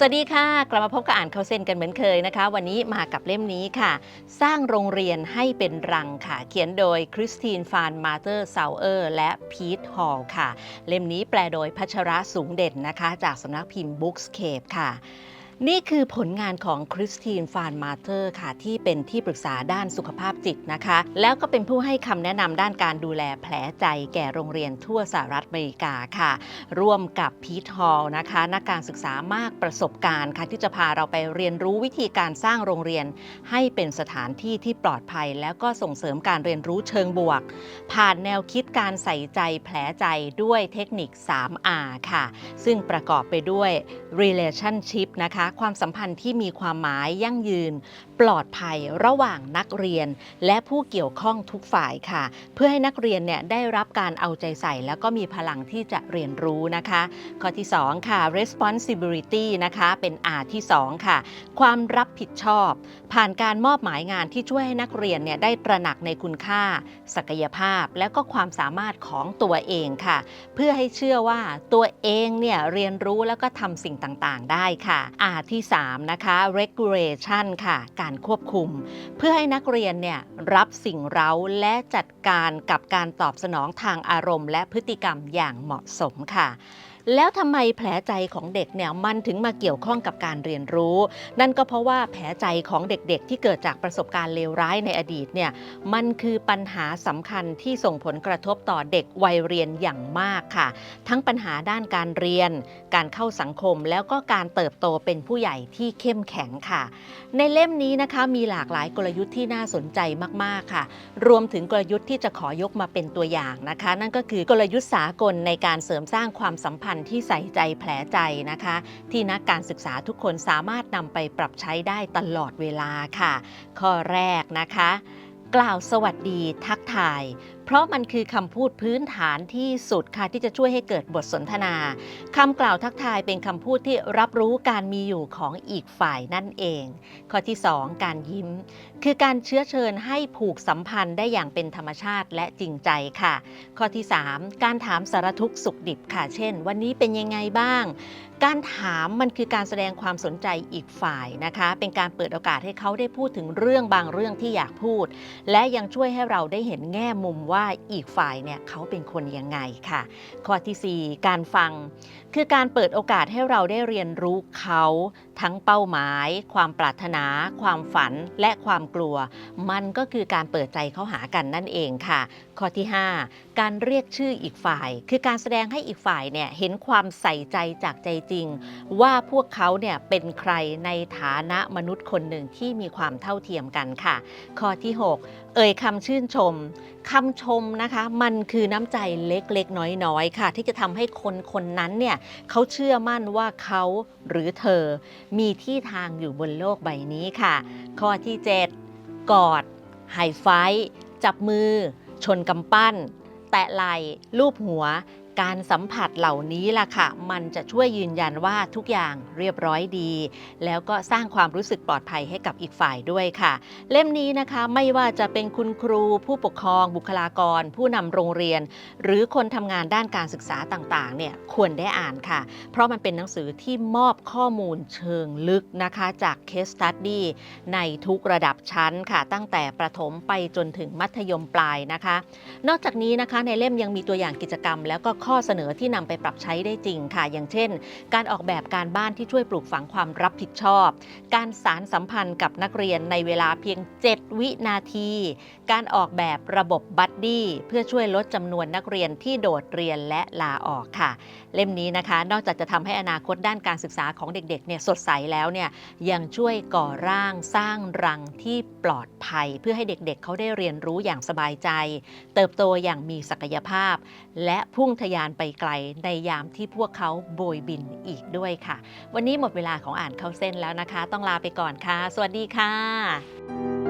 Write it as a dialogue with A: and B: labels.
A: สวัสดีค่ะ กลับมาพบกับอ่านเขาเส้นกันเหมือนเคยนะคะ วันนี้มากับเล่มนี้ค่ะ สร้างโรงเรียนให้เป็นรังค่ะ เขียนโดยคริสตินฟานมาเตอร์เซาเออร์และพีทฮอลค่ะ เล่มนี้แปลโดยพัชระสูงเด่นนะคะ จากสำนักพิมพ์บุ๊กสเคปค่ะ นี่คือผลงานของคริสตินฟานมาเตอร์ค่ะ ที่เป็นที่ปรึกษาด้านสุขภาพจิตนะคะ แล้วก็เป็นผู้ให้คำแนะนำด้านการดูแลแผลใจแก่โรงเรียนทั่วสหรัฐอเมริกาค่ะ ร่วมกับพีทฮอลนะคะ นักการศึกษามากประสบการณ์ค่ะ ที่จะพาเราไปเรียนรู้วิธีการสร้างโรงเรียน ให้เป็นสถานที่ที่ปลอดภัย แล้วก็ส่งเสริมการเรียนรู้เชิงบวก ผ่านแนวคิดการใส่ใจแผลใจด้วยเทคนิค 3R ค่ะ ซึ่งประกอบไปด้วย relationship นะคะความสัมพันธ์ที่มีความหมายยั่งยืน ปลอดภัยระหว่างนักเรียน และผู้เกี่ยวข้องทุกฝ่ายค่ะ เพื่อให้นักเรียนเนี่ยได้รับการเอาใจใส่ แล้วก็มีพลังที่จะเรียนรู้นะคะ ข้อที่ 2 ค่ะ responsibility นะคะเป็น R ที่ 2 ค่ะ ความรับผิดชอบ ผ่านการมอบหมายงานที่ช่วยให้นักเรียนเนี่ยได้ตระหนักในคุณค่า ศักยภาพ และก็ความสามารถของตัวเองค่ะ เพื่อให้เชื่อว่าตัวเองเนี่ยเรียนรู้แล้วก็ทำสิ่งต่างๆ ได้ค่ะ R ที่ 3 นะคะ regulation ค่ะ การควบคุม เพื่อให้นักเรียนเนี่ยรับสิ่งเร้าและจัดการกับการตอบสนองทางอารมณ์ และพฤติกรรมอย่างเหมาะสมค่ะ แล้วทำไมแผลใจของเด็กเนี่ยมันถึงมาเกี่ยวข้องกับการเรียนรู้ นั่นก็เพราะว่าแผลใจของเด็กๆ ที่เกิดจากประสบการณ์เลวร้ายในอดีตเนี่ยมันคือปัญหาสำคัญที่ส่งผลกระทบต่อเด็กวัยเรียนอย่างมากค่ะ ทั้งปัญหาด้านการเรียน การเข้าสังคมแล้วก็การเติบโตเป็นผู้ใหญ่ที่เข้มแข็งค่ะ ในเล่มนี้นะคะมีหลากหลายกลยุทธ์ที่น่าสนใจมากๆค่ะ รวมถึงกลยุทธ์ที่จะขอยกมาเป็นตัวอย่างนะคะ นั่นก็คือกลยุทธ์สากลในการเสริมสร้างความสัมพันธ์ที่ใส่ใจแผลใจนะคะ ที่นักการศึกษาทุกคนสามารถนำไปปรับใช้ได้ตลอดเวลาค่ะ ข้อแรกนะคะ กล่าวสวัสดีทักทาย เพราะมันคือคำพูดพื้นฐานที่สุดค่ะที่จะช่วยให้เกิดบทสนทนาคำกล่าวทักทายเป็นคำพูดที่รับรู้การมีอยู่ของอีกฝ่ายนั่นเอง ข้อที่ 2 การยิ้ม คือการเชื้อเชิญให้ผูกสัมพันธ์ได้อย่างเป็นธรรมชาติและจริงใจค่ะ ข้อที่ 3 การถามสารทุกสุขดิบค่ะ เช่น วันนี้เป็นยังไงบ้างการถามมันคือการแสดงความสนใจอีกฝ่ายนะคะ เป็นการเปิดโอกาสให้เขาได้พูดถึงเรื่องบางเรื่องที่อยากพูด และยังช่วยให้เราได้เห็นแง่มุมว่าาอีกฝ่ายเนี่ยเขาเป็นคนยังไงค่ะ ข้อทีสี่ 4 การฟัง คือการเปิดโอกาสให้เราได้เรียนรู้เขา ทั้งเป้าหมาย ความปรารถนา ความฝันและความกลัว มันก็คือการเปิดใจเข้าหากันนั่นเองค่ะ ข้อที่ 5 การเรียกชื่ออีกฝ่าย คือการแสดงให้อีกฝ่ายเนี่ยเห็นความใส่ใจจากใจจริง ว่าพวกเขาเนี่ยเป็นใครในฐานะมนุษย์คนหนึ่งที่มีความเท่าเทียมกันค่ะ ข้อที่ 6 เอ่ยคำชื่นชมคำชมนะคะ มันคือน้ำใจเล็กๆ น้อยๆ ค่ะ ที่จะทำให้คนคนนั้นเนี่ยเขาเชื่อมั่นว่าเขาหรือเธอ มีที่ทางอยู่บนโลกใบนี้ค่ะ ข้อที่ 7 กอดไฮไฟจับมือ ชนกำปั้น แตะไหล่ลูบหัว การสัมผัสเหล่านี้ล่ะค่ะ มันจะช่วยยืนยันว่าทุกอย่างเรียบร้อยดี แล้วก็สร้างความรู้สึกปลอดภัยให้กับอีกฝ่ายด้วยค่ะ เล่มนี้นะคะไม่ว่าจะเป็นคุณครู ผู้ปกครอง บุคลากร ผู้นำโรงเรียน หรือคนทำงานด้านการศึกษาต่างๆเนี่ยควรได้อ่านค่ะ เพราะมันเป็นหนังสือที่มอบข้อมูลเชิงลึกนะคะ จาก case study ในทุกระดับชั้นค่ะ ตั้งแต่ประถมไปจนถึงมัธยมปลายนะคะ นอกจากนี้นะคะในเล่มยังมีตัวอย่างกิจกรรมแล้วก็ข้อข้อเสนอที่นำไปปรับใช้ได้จริงค่ะ อย่างเช่น การออกแบบการบ้านที่ช่วยปลูกฝังความรับผิดชอบ การสารสัมพันธ์กับนักเรียนในเวลาเพียง 7 วินาที การออกแบบระบบบัดดี้เพื่อช่วยลดจำนวนนักเรียนที่โดดเรียนและลาออกค่ะ เล่มนี้นะคะ นอกจากจะทำให้อนาคตด้านการศึกษาของเด็กๆเนี่ยสดใสแล้วเนี่ยยังช่วยก่อร่างสร้างรังที่ปลอดภัย เพื่อให้เด็กๆ เขาได้เรียนรู้อย่างสบายใจ เติบโตอย่างมีศักยภาพ และพุ่งทะยยานไปไกลในยามที่พวกเขาโบยบินอีกด้วยค่ะ วันนี้หมดเวลาของอ่านเข้าเส้นแล้วนะคะ ต้องลาไปก่อนค่ะ สวัสดีค่ะ